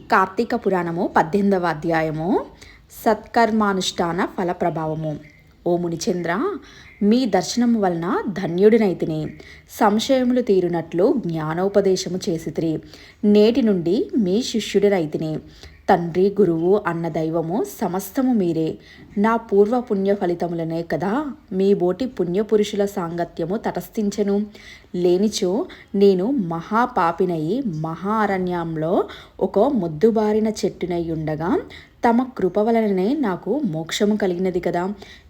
కార్తీక పురాణము పద్దెనిమిదవ అధ్యాయము. సత్కర్మానుష్ఠాన ఫల ప్రభావము ఓ మునిచంద్ర మీ దర్శనము వలన ధన్యుడినైతిని. సంశయములు తీరునట్లు జ్ఞానోపదేశము చేసితిరి. నేటి నుండి మీ శిష్యుడినైతిని. తండ్రి గురువు అన్న దైవము సమస్తము మీరే. నా పూర్వ పుణ్య ఫలితములనే కదా మీ బోటి పుణ్యపురుషుల సాంగత్యము తటస్థించెను. లేనిచో నేను మహాపాపినయి మహా అరణ్యంలో ఒక మొద్దుబారిన చెట్టునై ఉండగా తమ కృప వలననే నాకు మోక్షము కలిగినది కదా.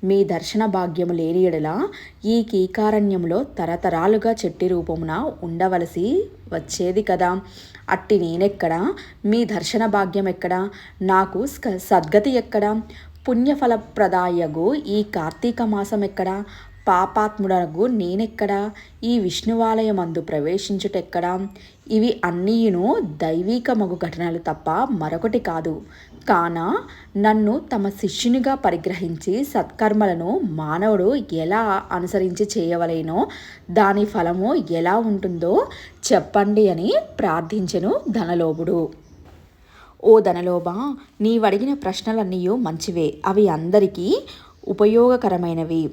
మీ దర్శన భాగ్యము లేని ఎడలా ఈ కీకారణ్యంలో తరతరాలుగా చెట్టి రూపమున ఉండవలసి వచ్చేది కదా. అట్టి నేనెక్కడా? మీ దర్శన భాగ్యం ఎక్కడా నాకు సద్గతి ఎక్కడా? పుణ్యఫలప్రదాయగు ఈ కార్తీక మాసం ఎక్కడా పాపాత్ముడగు నేనెక్కడా? ఈ విష్ణువాలయమందు ప్రవేశించుటెక్కడా? ఇవి అన్నీయును దైవీక మగు ఘటనలు తప్ప మరొకటి కాదు. కాన నన్ను తమ శిష్యునిగా పరిగ్రహించి సత్కర్మలను మానవుడు ఎలా అనుసరించి చేయవలేనో దాని ఫలము ఎలా ఉంటుందో చెప్పండి అని ప్రార్థించెను ధనలోభుడు. ఓ ధనలోభ నీవడిగిన ప్రశ్నలన్నీ మంచివే. అవి అందరికీ ఉపయోగకరమైనవి.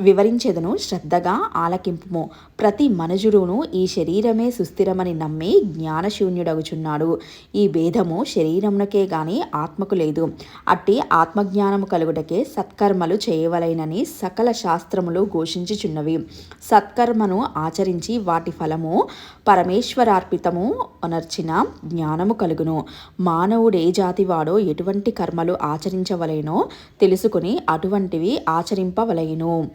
వివరించెదను శ్రద్ధగా ఆలకింపుము. ప్రతి మనుజుడును ఈ శరీరమే సుస్థిరమని నమ్మి జ్ఞానశూన్యుడగుచున్నాడు. ఈ భేదము శరీరమునకే గాని ఆత్మకు లేదు. అట్టి ఆత్మజ్ఞానము కలుగుటకే సత్కర్మలు చేయవలైనని సకల శాస్త్రములు ఘోషించుచున్నవి. సత్కర్మను ఆచరించి వాటి ఫలము పరమేశ్వరార్పితము అనర్చిన జ్ఞానము కలుగును. మానవుడే జాతివాడో ఎటువంటి కర్మలు ఆచరించవలెనో తెలుసుకుని అటువంటివి ఆచరింపవలెను.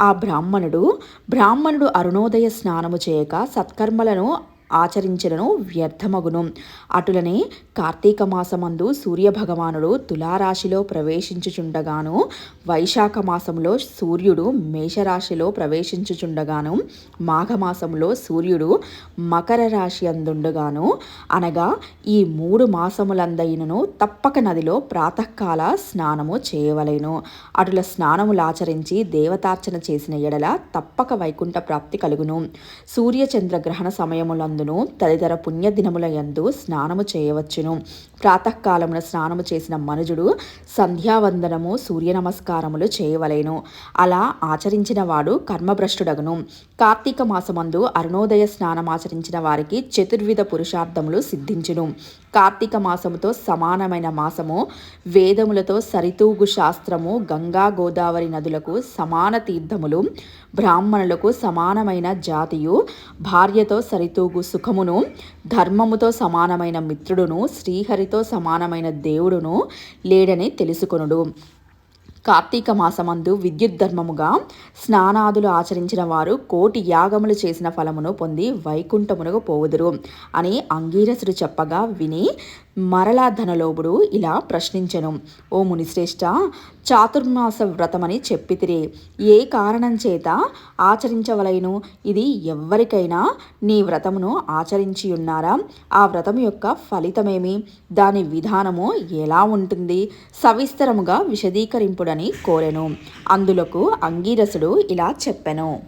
ఆ బ్రాహ్మణుడు బ్రాహ్మణుడు అరుణోదయ స్నానము చేయక సత్కర్మలను ఆచరించడను వ్యర్థమగును. అటులనే కార్తీక మాసమందు సూర్యభగవానుడు తులారాశిలో ప్రవేశించుచుండగాను వైశాఖ మాసంలో సూర్యుడు మేషరాశిలో ప్రవేశించుచుండగాను మాఘమాసంలో సూర్యుడు మకర రాశి అందుండగాను అనగా ఈ మూడు మాసములందైనను తప్పక నదిలో ప్రాతకాల స్నానము చేయవలెను. అటుల స్నానములాచరించి దేవతార్చన చేసిన ఎడల తప్పక వైకుంఠ ప్రాప్తి కలుగును. సూర్య సమయములందు గ్రహణ తదితర పుణ్యదినముల యందు స్నానము చేయవచ్చును. ప్రాతకాలమున స్నానము చేసిన మనుజుడు సంధ్యావందనము సూర్య నమస్కారములు చేయవలెను. అలా ఆచరించిన వాడు కర్మభ్రష్టుడగును. కార్తీక మాసమందు అరుణోదయ స్నానమాచరించిన వారికి చతుర్విధ పురుషార్థములు సిద్ధించును. కార్తీక మాసముతో సమానమైన మాసము. వేదములతో సరితూగు శాస్త్రము. గంగా గోదావరి నదులకు సమాన తీర్థములు. బ్రాహ్మణులకు సమానమైన జాతియు. భార్యతో సరితూగు సుఖమును. ధర్మముతో సమానమైన మిత్రుడును. శ్రీహరితో సమానమైన దేవుడును. లేడని తెలుసుకొనుడు. కార్తీక మాసమందు విద్యుత్ ధర్మముగా స్నానాదులు ఆచరించిన వారు కోటి యాగములు చేసిన ఫలమును పొంది వైకుంఠమునకు పోవుదురు అని అంగీరసుడు చెప్పగా విని మరలా ధనలోపుడు ఇలా ప్రశ్నించెను. ఓ మునిశ్రేష్ట చాతుర్మాస వ్రతమని చెప్పితిరే. ఏ కారణం చేత ఆచరించవలైను? ఇది ఎవ్వరికైనా నీ వ్రతమును ఆచరించి ఉన్నారా ఆ వ్రతం యొక్క ఫలితమేమి? దాని విధానము ఎలా ఉంటుంది? సవిస్తరముగా విశదీకరింపుడని కోరెను. అందులకు అంగీరసుడు ఇలా చెప్పెను.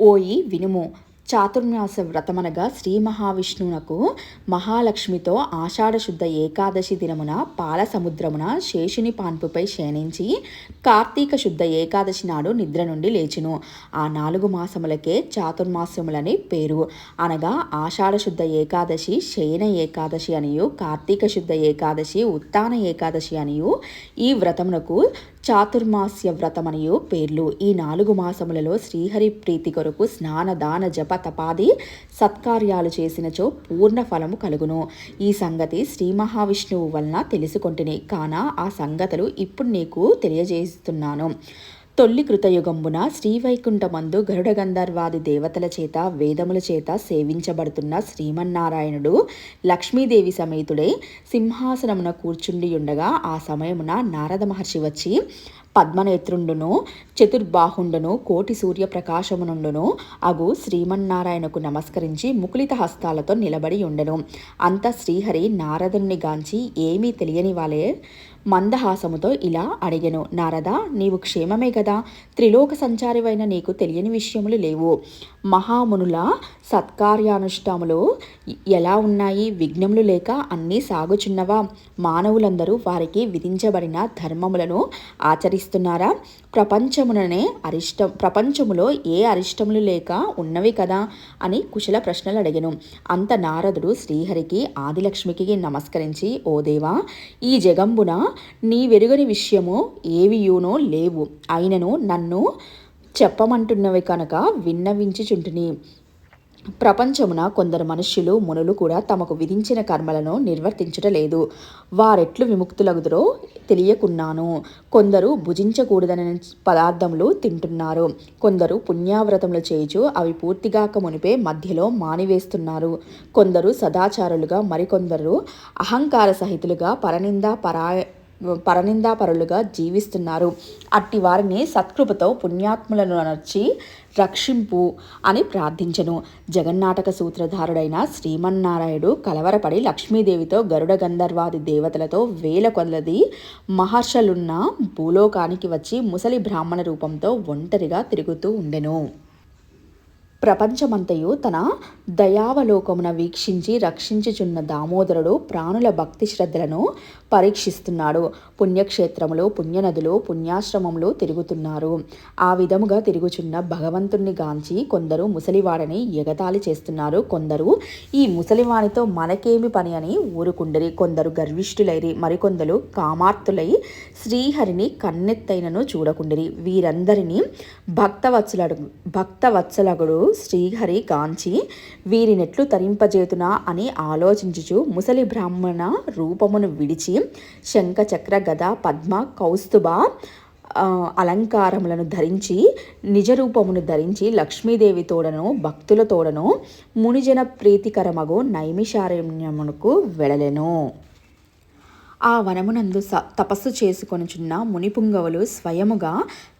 ఓయి వినుము చాతుర్మాస వ్రతమనగా శ్రీ మహావిష్ణువునకు మహాలక్ష్మితో ఆషాఢశుద్ధ ఏకాదశి దినమున పాల సముద్రమున శేషుని పాన్పుపై శయనించి కార్తీక శుద్ధ ఏకాదశి నాడు నిద్ర నుండి లేచును. ఆ నాలుగు మాసములకే చాతుర్మాసములని పేరు. అనగా ఆషాఢశుద్ధ ఏకాదశి శయన ఏకాదశి అనియు కార్తీక శుద్ధ ఏకాదశి ఉత్తాన ఏకాదశి అనియు ఈ వ్రతమునకు చాతుర్మాస్య వ్రతమనియు పేర్లు. ఈ నాలుగు మాసములలో శ్రీహరి ప్రీతి కొరకు స్నాన దాన జప తపాది సత్కార్యాలు చేసినచో పూర్ణ ఫలము కలుగును. ఈ సంగతి శ్రీ మహావిష్ణువు వలన తెలుసుకొంటిని. కాన ఆ సంగతులు ఇప్పుడు నీకు తెలియజేస్తున్నాను. తొల్లి కృతయుగంబున శ్రీవైకుంఠమందు గరుడ గంధర్వాది దేవతల చేత వేదముల చేత సేవించబడుతున్న శ్రీమన్నారాయణుడు లక్ష్మీదేవి సమేతుడై సింహాసనమున కూర్చుండి ఉండగా ఆ సమయమున నారద మహర్షి వచ్చి పద్మనేత్రుండును చతుర్బాహుండును కోటి సూర్య ప్రకాశమునుండును అగు శ్రీమన్నారాయణకు నమస్కరించి ముకులిత హస్తాలతో నిలబడి ఉండెను. అంత శ్రీహరి నారదుని గాంచి ఏమీ తెలియని వాళ్ళే మందహాసముతో ఇలా అడిగెను నారద నీవు క్షేమమే కదా త్రిలోక సంచారివైన నీకు తెలియని విషయములు లేవు. మహామునుల సత్కార్యానుష్ఠాములు ఎలా ఉన్నాయి? విఘ్నములు లేక అన్నీ సాగుచున్నవా? మానవులందరూ వారికి విధించబడిన ధర్మములను ఆచరిస్తున్నారా? ప్రపంచం ప్రపంచముననే అరిష్టం. ప్రపంచములో ఏ అరిష్టములు లేక ఉన్నవి కదా అని కుశల ప్రశ్నలు అడిగను. అంత నారదుడు శ్రీహరికి ఆదిలక్ష్మికి నమస్కరించి ఓ దేవా ఈ జగంబున నీ వెరుగని విషయము ఏవియూనో లేవు. అయినను నన్ను చెప్పమంటున్నవి కనుక విన్నవించుచుంటుని. ప్రపంచమున కొందరు మనుష్యులు మునులు కూడా తమకు విధించిన కర్మలను నిర్వర్తించటలేదు వారెట్లు విముక్తులగుదరో తెలియకున్నాను. కొందరు భుజించకూడదని పదార్థములు తింటున్నారు. కొందరు పుణ్యావ్రతములు చేయుచు అవి పూర్తిగాక మునిపే మధ్యలో మానివేస్తున్నారు. కొందరు సదాచారులుగా మరికొందరు అహంకార సహితులుగా పరనింద పరాయ పరనిందాపరులుగా జీవిస్తున్నారు. అట్టి వారిని సత్కృపతో పుణ్యాత్ములను నర్చి రక్షింపు అని ప్రార్థించను. జగన్నాటక సూత్రధారుడైన శ్రీమన్నారాయుడు కలవరపడి లక్ష్మీదేవితో గరుడ గంధర్వాది దేవతలతో వేల కొలది మహర్షలున్న భూలోకానికి వచ్చి ముసలి బ్రాహ్మణ రూపంతో ఒంటరిగా తిరుగుతూ ఉండెను. ప్రపంచమంతయు తన దయావలోకమున వీక్షించి రక్షించుచున్న దామోదరుడు ప్రాణుల భక్తి శ్రద్ధలను పరీక్షిస్తున్నాడు. పుణ్యక్షేత్రములు పుణ్యనదులు పుణ్యాశ్రమంలో తిరుగుతున్నారు. ఆ విధముగా తిరుగుచున్న భగవంతుణ్ణి గాంచి కొందరు ముసలివాడని ఎగతాళి చేస్తున్నారు. కొందరు ఈ ముసలివానితో మనకేమి పని అని ఊరుకుండరి. కొందరు గర్విష్ఠులైరి మరికొందరు కామార్తులై శ్రీహరిని కన్నెత్తైనను చూడకుండిరి. వీరందరినీ భక్తవత్సలడు భక్తవత్సలగుడు శ్రీహరి గాంచి వీరినెట్లు తరింపజేతునా అని ఆలోచించుచు ముసలి బ్రాహ్మణ రూపమును విడిచి శంఖ చక్ర గద పద్మ కౌస్తుభ అలంకారములను ధరించి నిజరూపమును ధరించి లక్ష్మీదేవి తోడను భక్తుల తోడను మునిజన ప్రీతికరమగు నైమిషారణ్యమునకు వెడలెను ఆ వనమునందు స తపస్సు చేసుకొనుచున్న మునిపుంగవులు స్వయముగా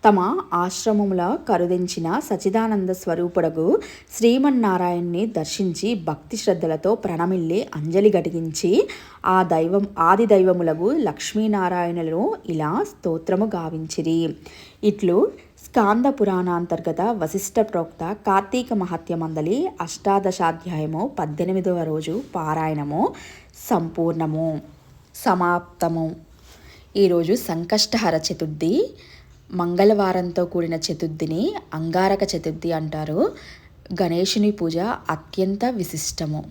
తమ ఆశ్రమముల కరుదించిన సచిదానంద స్వరూపుడగు శ్రీమన్నారాయణ్ణి దర్శించి భక్తి శ్రద్ధలతో ప్రణమిల్లి అంజలి గడిగించి ఆ దైవం ఆది దైవములకు లక్ష్మీనారాయణులను ఇలా స్తోత్రము గావించిరి. ఇట్లు స్కాంద పురాణాంతర్గత వశిష్ఠ ప్రోక్త కార్తీక మహత్యమందలి అష్టాదశాధ్యాయము పద్దెనిమిదవ రోజు పారాయణము సంపూర్ణము. సమాప్తము. ఈరోజు సంకష్టహర చతుర్థి మంగళవారంతో కూడిన చతుర్థిని అంగారక చతుర్థి అంటారు. గణేషుని పూజ అత్యంత విశిష్టము.